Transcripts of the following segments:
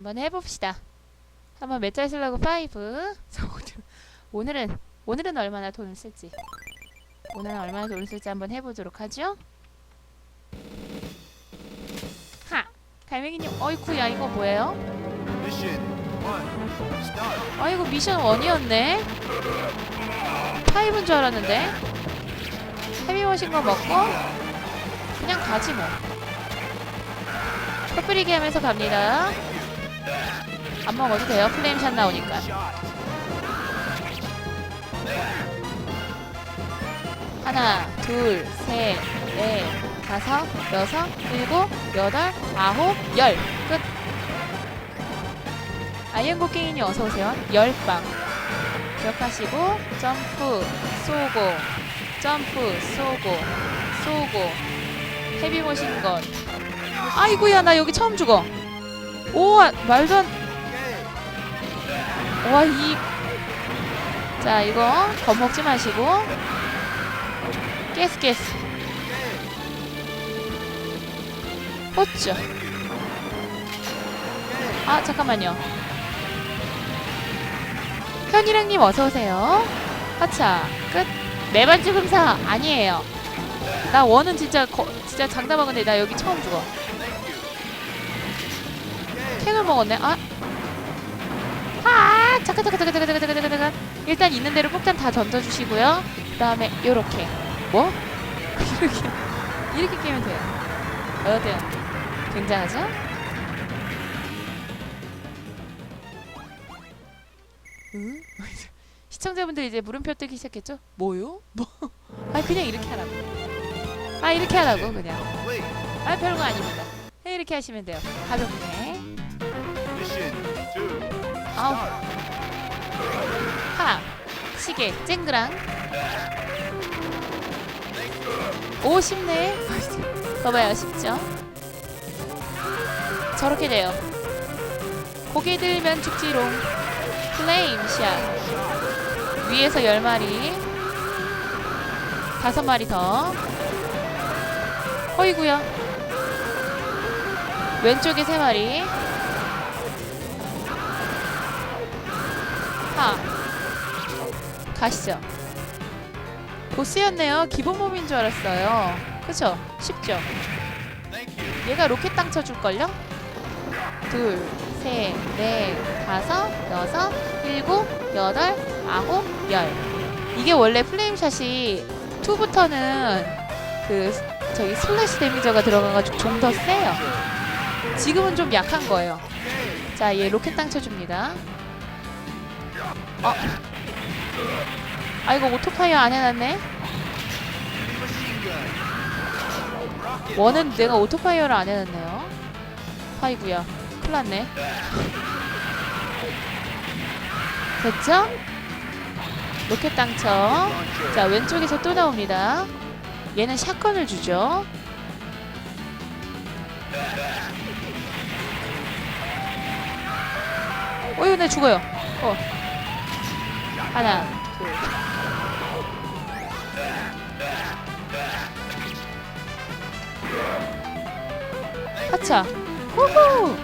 한번 해봅시다. 한번 메탈 슬러그 5. 오늘은 오늘은 얼마나 돈을 쓸지. 오늘은 얼마나 돈을 쓸지 한번 해보도록 하죠. 하. 갈매기님, 어이쿠야 이거 뭐예요? Start. 아이고 미션 1이었네. 5인 줄 알았는데. 헤비머신 거 먹고 그냥 가지 뭐. 커플이기 하면서 갑니다. 안 먹어도 돼요. 플레임샷 나오니까. 하나, 둘, 셋, 넷, 다섯, 여섯, 일곱, 여덟, 아홉, 열. 끝. 아이언고깽이님 어서오세요. 열 방. 기억하시고, 점프, 쏘고, 점프, 쏘고, 쏘고, 헤비머신건. 아이고야, 나 여기 처음 죽어. 오, 아, 말도 안. 와, 이. 자, 이거 겁먹지 마시고. 깨스, 깨스. 호쭈. 아, 잠깐만요. 현이랑님 어서오세요. 하차, 끝. 매번 죽음사 아니에요. 나 원은 진짜, 거, 진짜 장담하건데 나 여기 처음 죽어. 캔을 먹었네. 아. 잠깐. 일단 있는 대로 폭탄 다 던져주시고요. 그 다음에 요렇게. 뭐? 이렇게. 이렇게 깨면 돼요. 어때요? 굉장하죠? 응? 시청자분들 이제 물음표 뜨기 시작했죠? 뭐요? 뭐? 아 그냥 이렇게 하라고. 아 이렇게 하라고 그냥. 아 별거 아닙니다. 네, 이렇게 하시면 돼요. 가볍게. 아우. 하 시계 쨍그랑. 오 쉽네. 봐봐요 쉽죠? 저렇게 돼요. 고개 들면 죽지롱. 플레임샷. 위에서 열 마리. 다섯 마리 더. 어이구야. 왼쪽에 세 마리. 가시죠. 보스였네요. 기본 몸인 줄 알았어요. 그쵸? 쉽죠? 얘가 로켓 땅 쳐줄걸요? 둘, 셋, 넷, 다섯, 여섯, 일곱, 여덟, 아홉, 열. 이게 원래 플레임샷이 2부터는 그 저기 슬래시 데미저가 들어가가지고 좀 더 세요. 지금은 좀 약한 거예요. 자, 얘 로켓 땅 쳐줍니다. 어? 아, 이거 오토파이어 안 해놨네? 원은 내가 오토파이어를 안 해놨네요. 아이구야. 큰일 났네. 됐죠? 로켓 당첨. 자, 왼쪽에서 또 나옵니다. 얘는 샷건을 주죠. 어휴, 내 죽어요. 어. 하나, 둘. 하차. 후후.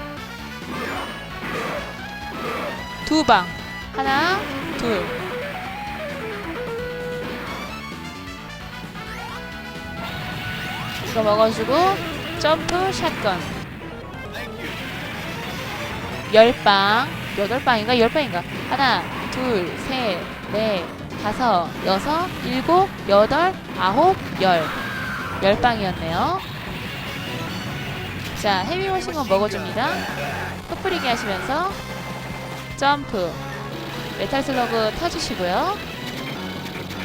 두 방. 하나, 둘. 이거 먹어주고 점프 샷건. 열 방 여덟 방인가 열 방인가 하나 둘 셋 넷 다섯 여섯 일곱 여덟 아홉 열 열 방이었네요 자 헤비 워싱건 먹어줍니다 흩뿌리게 하시면서 점프 메탈 슬러그 타주시고요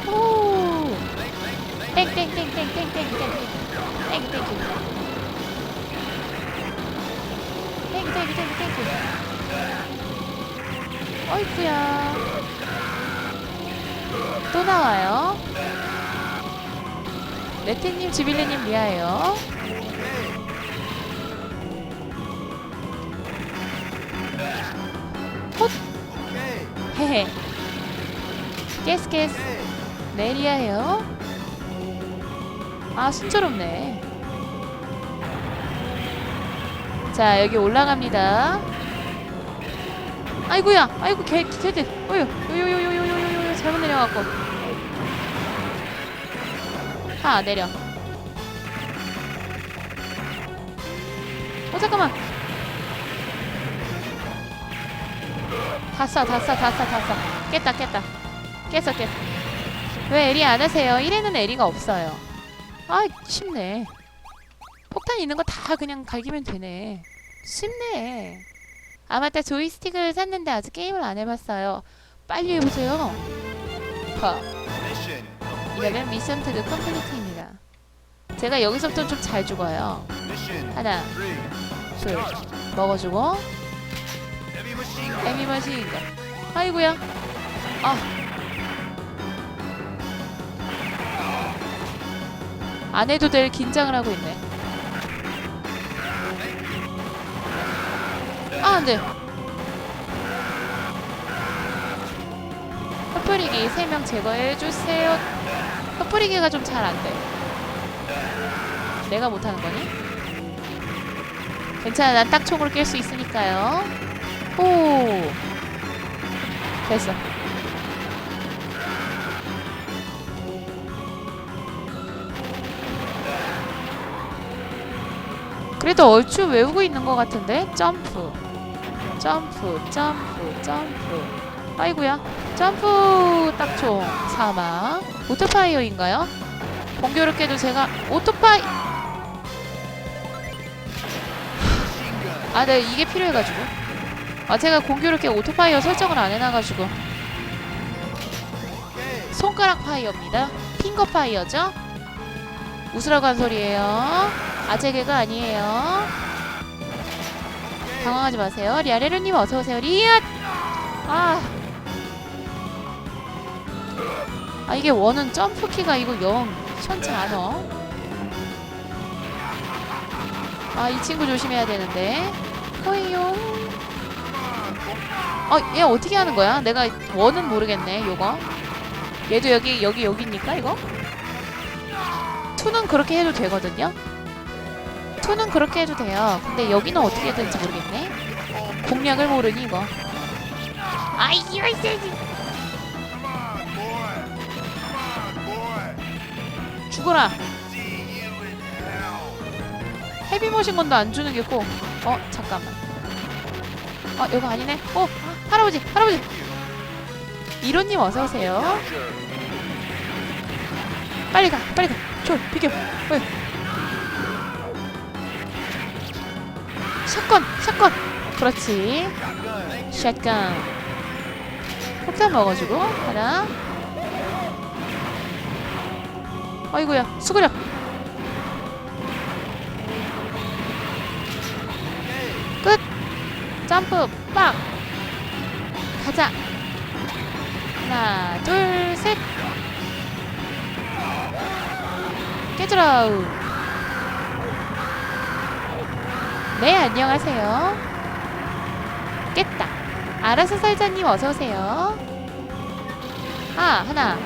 오 땡땡땡땡땡땡땡 땡땡 땡땡 땡땡 땡땡 땡땡 어이쿠야. 또 나와요. 레테님 지빌레님 미아예요. Okay. 헤헤. 깨스 깨스. Okay. 네리아예요. 아 순조롭네. 자 여기 올라갑니다 아이고야 아이고 개 개들. 어휴 요요요요요요요 잘못 내려갖고. 아 내려. 어 잠깐만. 다싸다싸다싸다싸 깼다 깼다. 깼어 깼어. 왜 에리 안 하세요? 1에는 에리가 없어요. 아 쉽네. 폭탄 있는 거 다 그냥 갈기면 되네. 쉽네 아 맞다 조이스틱을 샀는데 아직 게임을 안 해봤어요 빨리 해보세요. 이러면 미션 트드 컴플리트입니다 제가 여기서부터 좀 잘 죽어요 하나. 둘. 먹어주고. 에미 머신인가 아이고야 아 안 해도 될 긴장을 하고 있네 아 안돼 흩뿌리기 3명 제거해주세요. 흩뿌리기가 좀 잘 안 돼. 내가 못하는 거니? 괜찮아 난 딱 총으로 깰 수 있으니까요. 오 됐어. 그래도 얼추 외우고 있는 것 같은데? 점프 점프 점프 점프 아이고야 점프 딱총 사망 오토파이어인가요? 공교롭게도 제가 오토파이 Machine gun. 아, 네, 이게 필요해가지고. 아, 제가 공교롭게 오토파이어 설정을 안 해놔가지고. 손가락 파이어입니다. 핑거 파이어죠? 웃으라고 한 소리예요. 아재 개가 아니에요. 당황하지 마세요. 리아레르님 어서 오세요. 리아! 아. 아, 이게 원은 점프키가 이거 영 현치 않어. 아, 이 친구 조심해야 되는데. 호이용. 어, 얘 어떻게 하는 거야? 내가 원은 모르겠네, 요거. 얘도 여기, 여기, 여기니까, 이거? 투는 그렇게 해도 되거든요? 투는 그렇게 해도 돼요. 근데 여기는 어떻게 해야 되는지 모르겠네. 공략을 모르니, 이거. 아이, boy. 죽어라. See you in hell. 헤비 머신 건도 안 주는 게 꼭. 어, 잠깐만. 어, 이거 아니네. 어, 아, 할아버지, 할아버지. 이론님 어서 오세요. 빨리 가, 빨리 가. 저 비켜. 왜? 샷건, 샷건. 그렇지. 샷건. 폭탄 먹어주고 하나. 아이고야, 수그려. 끝. 점프 빡. 가자. 하나, 둘, 셋. 깨주라. 네, 안녕하세요. 깼다. 알아서 살자님 어서 오세요. 아, 하나,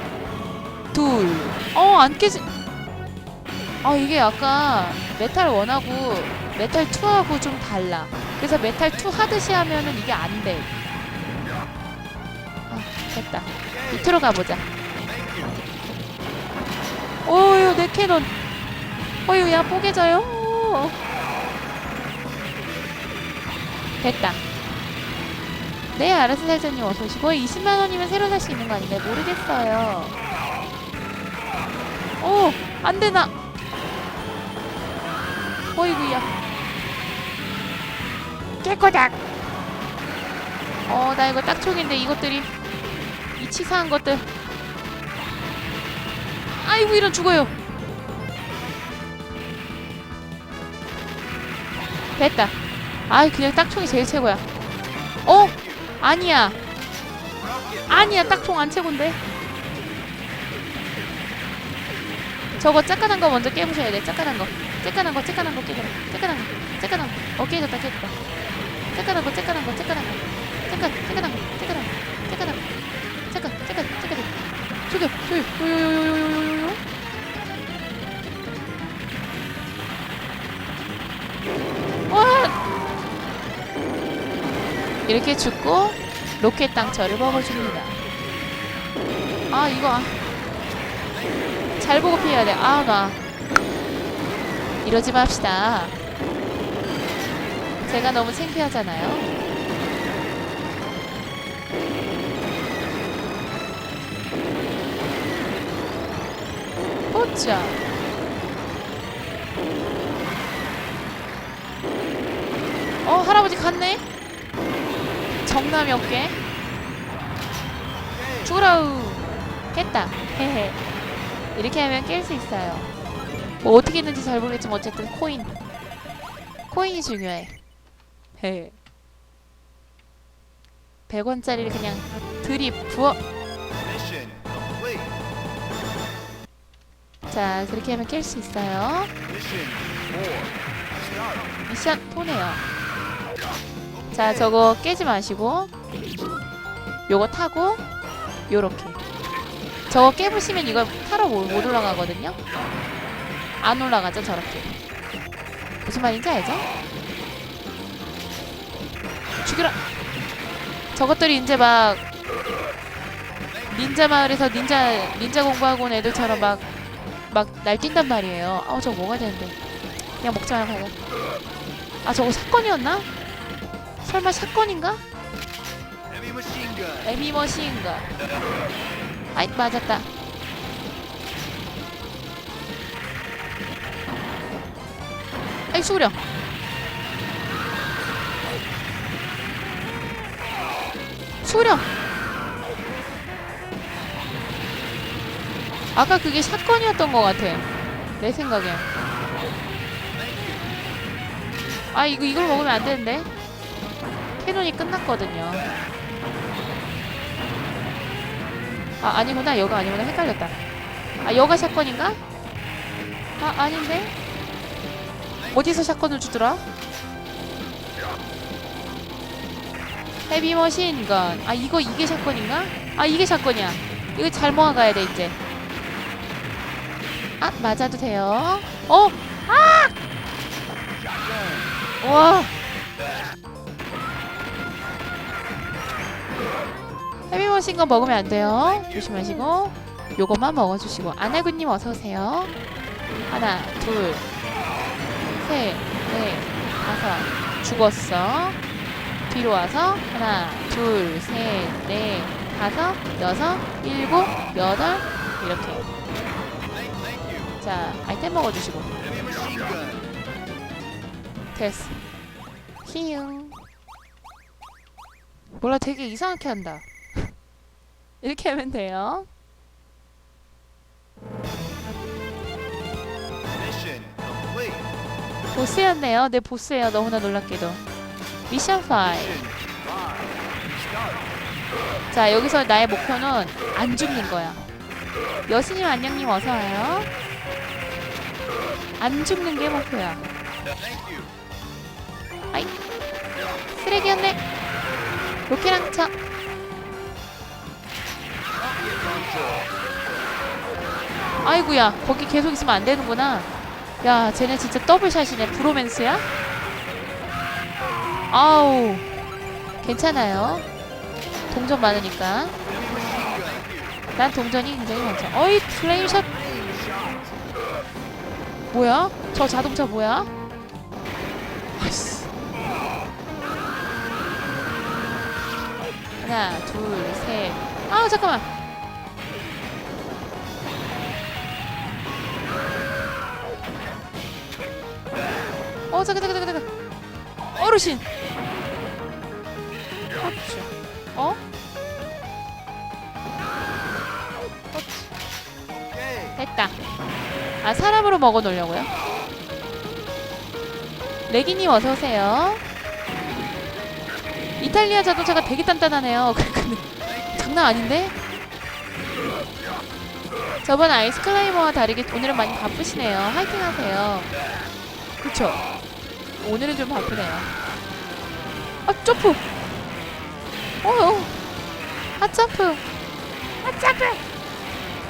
둘. 어, 안 깨지. 아, 이게 약간 메탈 1하고 메탈 2하고 좀 달라. 그래서 메탈 2 하듯이 하면은 이게 안 돼. 아, 됐다. 밑으로 가보자. 오유, 내 캐논. 어유, 야, 뽀개져요. 됐다. 네, 알아서 살자님 어서 오시고 20만 원이면 새로 살 수 있는 거 아닌가요? 모르겠어요. 오, 안 되나? 어이구야. 깨꼬닥. 어, 나 이거 딱총인데 이것들이 이 치사한 것들. 아이고 이런 죽어요. 됐다. 아, 그냥 딱총이 제일 최고야. 어? 아니야. 아니야, 딱총 안 최고인데. 저거 짝깐한 거 먼저 깨부셔야 돼. 짝깐한 거. 짝깐한 거, 짝깐한 거 깨버려. 짝깐한 거, 짝깐한 거. 어, 깨졌다, 깨졌다. 짝깐한 거, 짝깐한 거, 짝깐한 거. 짝깐, 짝깐한 거, 짝깐한 거, 짝깐한 거. 짝깐, 짝깐, 짝깐. 저기, 저기, 요요요요요요요. 이렇게 죽고 로켓 땅처를 먹어줍니다. 아 이거 아. 잘 보고 피해야 돼. 아 나. 이러지 맙시다. 제가 너무 창피하잖아요. 호짜. 어 할아버지 갔네. 정남이 없게. 죽으라우. 깼다. 헤헤. 이렇게 하면 깰 수 있어요. 뭐 어떻게 했는지 잘 모르겠지만 어쨌든 코인. 코인이 중요해. 헤. 100원짜리를 그냥 들이 부어. 자, 그렇게 하면 깰 수 있어요. 미션 포네요. 자, 저거 깨지 마시고 요거 타고 요렇게. 저거 깨부시면 이거 타러 못, 못 올라가거든요. 안 올라가죠, 저렇게. 무슨 말인지 알죠? 죽여라. 저것들이 이제 막 닌자 마을에서 닌자 닌자 공부하고 온 애들처럼 막 막 날뛴단 말이에요. 아우 저거 뭐가 되는데. 그냥 먹자 가자. 아 저거 사건이었나? 설마 사건인가? 에미머신인가? 아이 맞았다. 아이 수그려. 수그려. 아까 그게 사건이었던 것 같아. 내 생각엔. 아 이거 이걸 먹으면 안 되는데. 캐논이 끝났거든요. 아 아니구나 여가 아니구나 헷갈렸다. 아 여가 샷건인가? 아 아닌데? 어디서 샷건을 주더라? 헤비머신건. 아 이거 이게 샷건인가? 아 이게 샷건이야. 이거 잘 모아가야 돼 이제. 아 맞아도 돼요. 어? 아! 와. 헤비머신건 먹으면 안 돼요. 조심하시고 요것만 먹어주시고 아나군님 어서 오세요. 하나, 둘, 셋, 넷, 다섯. 죽었어. 뒤로 와서 하나, 둘, 셋, 넷, 다섯, 여섯, 일곱, 여덟 이렇게. 자 아이템 먹어주시고. 됐어. 히응. 몰라 되게 이상하게 한다. 이렇게 하면 돼요. 보스였네요. 네, 보스예요. 너무나 놀랍게도. 미션 5. Mission five. Start. 자, 여기서 나의 목표는 안 죽는 거야. 여신님, 안녕님 어서 와요. 안 죽는 게 목표야. Thank you. 쓰레기였네. 로켓랑 쳐. 아이구야, 거기 계속 있으면 안 되는구나. 야, 쟤네 진짜 더블샷이네. 브로맨스야? 아우, 괜찮아요. 동전 많으니까. 난 동전이 굉장히 많죠. 어이, 플레임샷. 뭐야? 저 자동차 뭐야? 하나, 둘, 셋. 아, 잠깐만. 잠깐, 잠깐, 잠깐, 잠깐. 어르신. 어쭈. 어? Okay. 됐다. 아 사람으로 먹어 놓으려고요? 레기님 어서 오세요. 이탈리아 자동차가 되게 단단하네요. 장난 아닌데? 저번 아이스 클라이머와 다르게 오늘은 많이 바쁘시네요. 화이팅 하세요. 그쵸? 오늘은 좀 바쁘네요. 아, 점프! 어휴! 아, 점프! 아, 점프!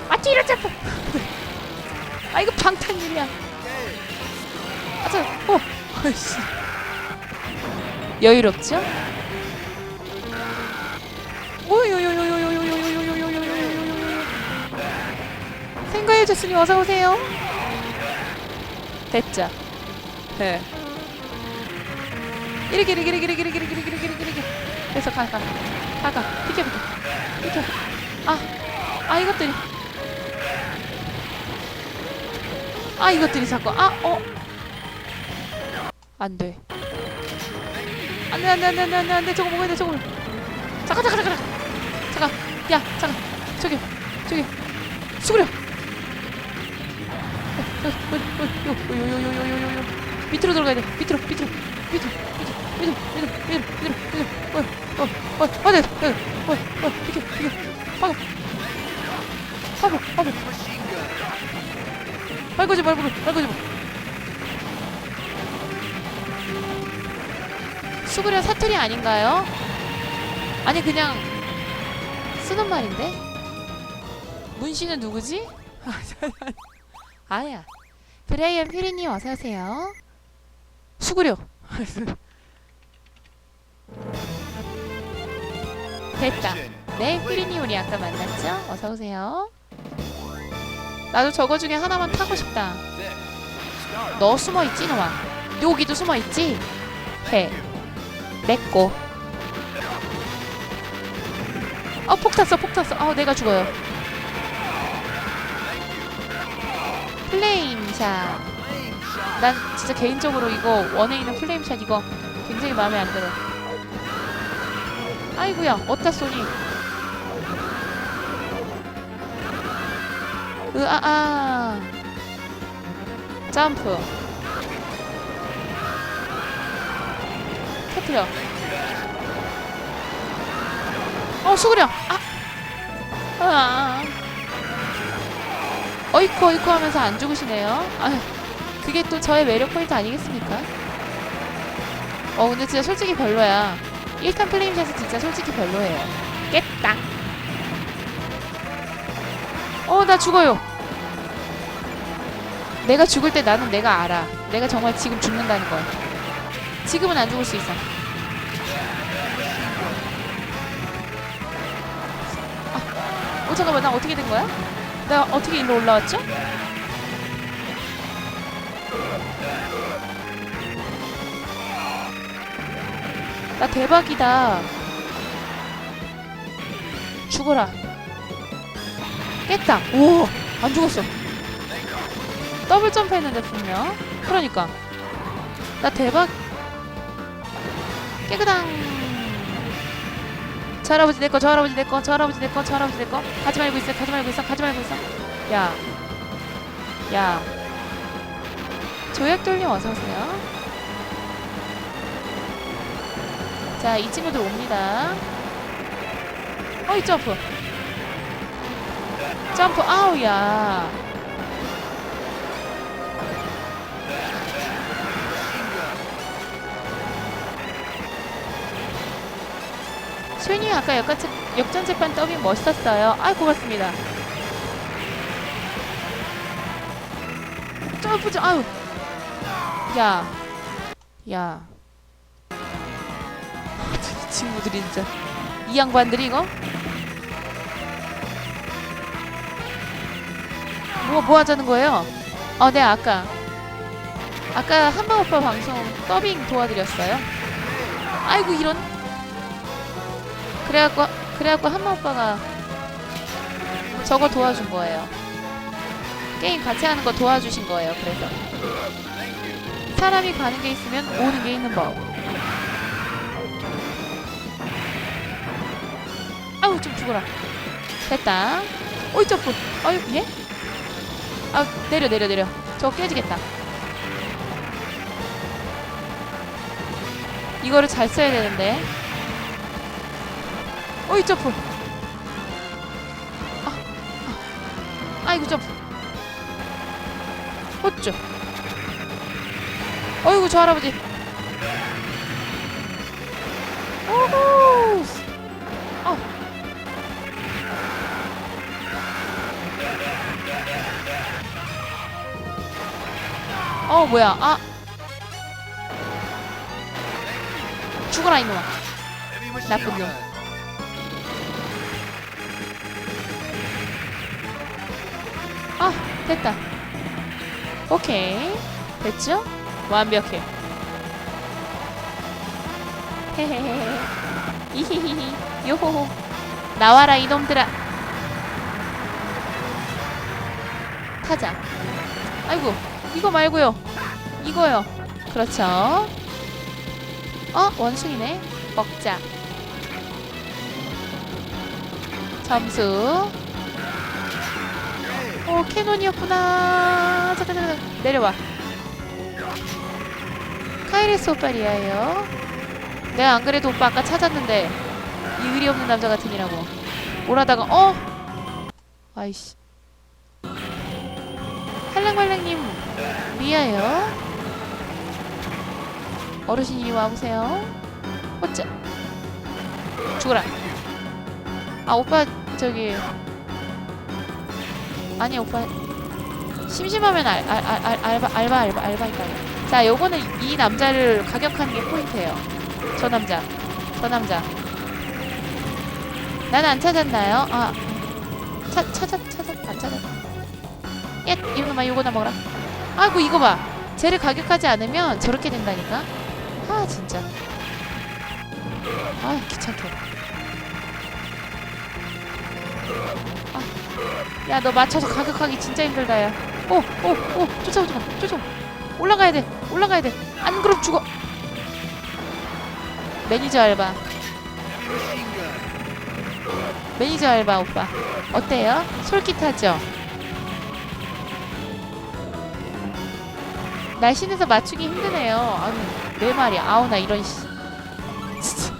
아, 뒤로 점프! 아, 이거 방탄이야. 아, 저, 어! 아이씨. 여유롭죠? 생과해줬으니 어서오세요. 됐죠? 네. 이렇게 이렇게 이렇게 이렇게 이렇게 이렇게 이렇게 이렇게 이렇게 됐어 가가 가가 비켜 비켜 비켜 아아 이것들이 아 이것들이 자꾸 아어 안돼 안돼 안돼 안돼 안돼 안돼 안돼 저거 먹어야 돼 저거 잠깐 잠깐 잠깐 잠깐 야 잠깐 저기 저기 수그려 요요요요요요요 밑으로 들어가야 돼 밑으로 밑으로 밑으로 빨거지 말고 빨거지 수그려 사투리 아닌가요? 아니 그냥 쓰는 말인데? 문씨는 누구지? 아야. 브라이언 퓨리님 어서오세요. 수그려. 됐다. 네, 퓨리님 우리 아까 만났죠? 어서 오세요. 나도 저거 중에 하나만 타고 싶다. 너 숨어 있지, 너와. 여기도 숨어 있지. 해. 맺고. 어, 폭 탔어, 폭 탔어. 어, 내가 죽어요. 플레임샷. 난 진짜 개인적으로 이거 원에 있는 플레임샷 이거 굉장히 마음에 안 들어. 아이구야, 어따 쏘니. 으아아. 점프. 터트려. 어, 수그려. 아. 아. 어이쿠 어이쿠 하면서 안 죽으시네요. 아휴. 그게 또 저의 매력 포인트 아니겠습니까? 어 근데 진짜 솔직히 별로야 1탄 플레임샷은 진짜 솔직히 별로예요. 깼다. 어 나 죽어요. 내가 죽을 때 나는 내가 알아. 내가 정말 지금 죽는다는 걸. 지금은 안 죽을 수 있어. 아, 어 잠깐만. 나 어떻게 된 거야? 나 어떻게 일로 올라왔죠? 나 대박이다. 죽어라. 깼다. 오, 안 죽었어. 더블 점프 했는데 분명. 그러니까. 나 대박. 깨끗당. 저 할아버지 내 거, 저 할아버지 내 거, 저 할아버지 내 거, 저 할아버지 내 거. 가지 말고 있어, 가지 말고 있어, 가지 말고 있어. 야. 야. 조약돌림 어서오세요. 자, 이 친구들 옵니다. 어이, 점프. 점프, 아우, 야. 수현이 아까 역전, 역전 재판 더빙 멋있었어요. 아, 고맙습니다. 점프 좀, 아우. 야. 야. 이 친구들이 진짜 이 양반들이 이거 뭐 뭐 하자는 거예요? 어, 네 아까 아까 한방 오빠 방송 더빙 도와드렸어요. 아이고 이런 그래갖고 그래갖고 한방 오빠가 저거 도와준 거예요. 게임 같이 하는 거 도와주신 거예요. 그래서 사람이 가는 게 있으면 오는 게 있는 법. 아우 좀 죽어라. 됐다. 어이 점프 아유 예? 아 내려 내려 내려. 저거 깨지겠다. 이거를 잘 써야 되는데. 어이 점프 아, 아. 아이고 점프 어쩌. 어이구 저 할아버지 어 뭐야 아 죽어라 이놈아 나쁜 놈. 아 됐다. 오케이. 됐죠? 완벽해. 헤헤헤. 이히히히. 요호호. 나와라 이놈들아. 타자. 아이고 이거 말고요. 이거요. 그렇죠. 어 원숭이네. 먹자. 점수. 오 캐논이었구나. 잠깐 잠깐. 내려와. 카이레스 오빠 리아예요. 내가 안 그래도 오빠 아까 찾았는데 이 의리 없는 남자 같으니라고. 오라다가 어? 아이씨. 할랑말랑님 리아요. 어르신 이리 와보세요. 어짜. 죽어라. 아 오빠 저기 아니 오빠 심심하면 알, 알, 알, 알, 알바 알바 알바 알바 있다. 자 요거는 이 남자를 가격하는 게 포인트예요. 저 남자 저 남자 나는 안 찾았나요? 아 찾, 찾았 찾았 안 찾았 예 이놈아 요거나 먹어라 아이고 이거 봐 쟤를 가격하지 않으면 저렇게 된다니까 아 진짜. 아 귀찮게. 야너 맞춰서 가격하기 진짜 힘들다 야오오 오 쫓아오지 마 쫓아오 올라가야 돼 올라가야 돼안 그럼 죽어. 매니저 알바. 매니저 알바 오빠. 어때요? 솔깃하죠? 날씬해서 맞추기 힘드네요. 아니 내 말이 아우 나 이런 씨 진짜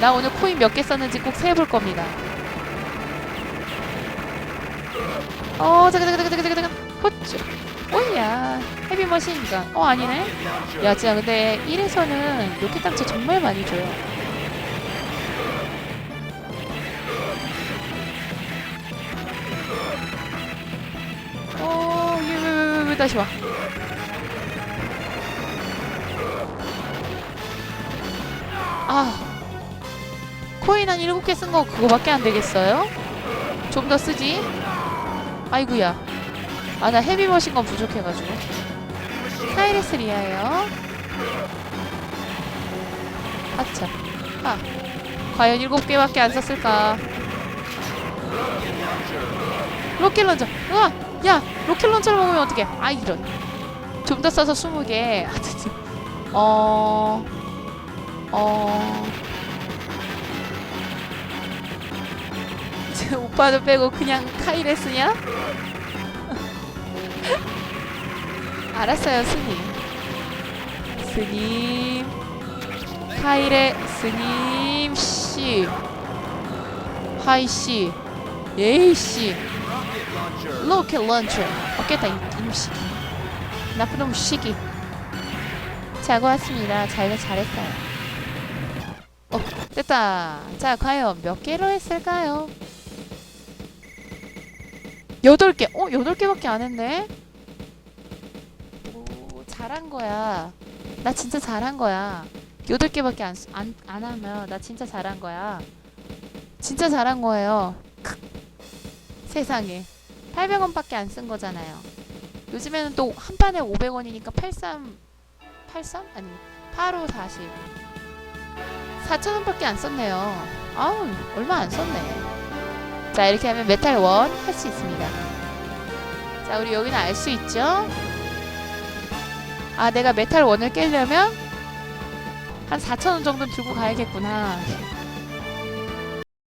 나 오늘 코인 몇 개 썼는지 꼭 세볼 겁니다 어 잠깐 잠깐 잠깐 잠깐 잠깐 호쭈 오야 헤비머신건 어 아니네. 야 진짜 근데 1에서는 로켓 당차 정말 많이 줘요 어, 왜, 왜, 왜, 왜, 왜 다시 와? 아, 코인 한 7개 쓴 거 그거밖에 안 되겠어요? 좀 더 쓰지? 아이구야. 아, 나 헤비머신 건 부족해가지고. 카이레스 리아예요. 아차. 아. 과연 7개밖에 안 썼을까? 로켓 런처. 우와! 야! 로켓 런처를 먹으면 어떡해? 아, 이런. 좀 더 써서 20개. 아, 진짜. 어... 어... 제 오빠도 빼고 그냥 카이레 스냐? 알았어요, 스님. 스님. 카이레 스님 씨. 하이 씨. 예이 씨. 로켓 런처. 어깨다 이 임시. 나쁜 놈 시기. 자고 왔습니다. 잘 잘했어요. 어 됐다. 자 과연 몇 개로 했을까요? 여덟 개. 어 여덟 개밖에 안 했네. 오 잘한 거야. 나 진짜 잘한 거야. 여덟 개밖에 안, 쓰- 안, 안 하면 나 진짜 잘한 거야. 진짜 잘한 거예요. 크. 세상에. 800원밖에 안 쓴 거잖아요. 요즘에는 또 한 판에 500원이니까 83 83 아니 85 40 4,000원밖에 안 썼네요. 아우 얼마 안 썼네. 자 이렇게 하면 메탈 원 할 수 있습니다. 자 우리 여기는 알 수 있죠? 아 내가 메탈 원을 깨려면 한 4,000원 정도 들고 가야겠구나.